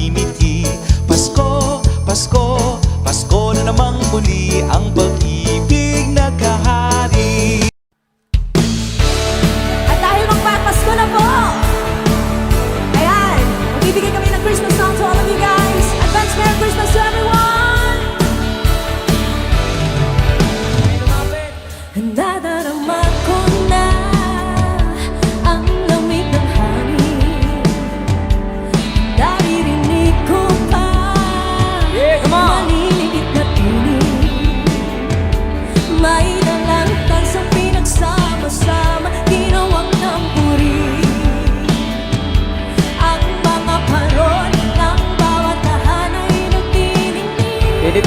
君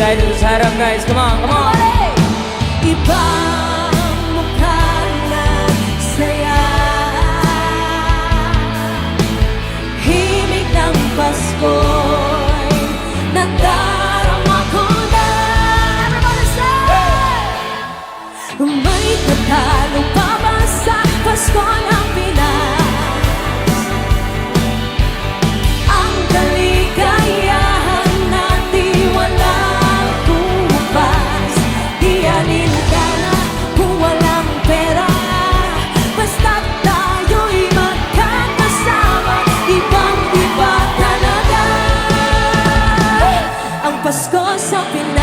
tayo dito sa harap, guys. Come on, come on. Iba mukha na saya Himig ng Pasko'y natapos Pasko sa Pinas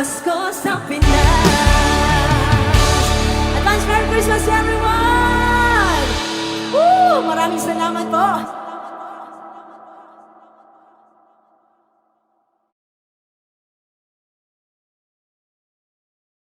Pasko sa Pinas Advance Merry Christmas everyone! Woo! Maraming salamat po!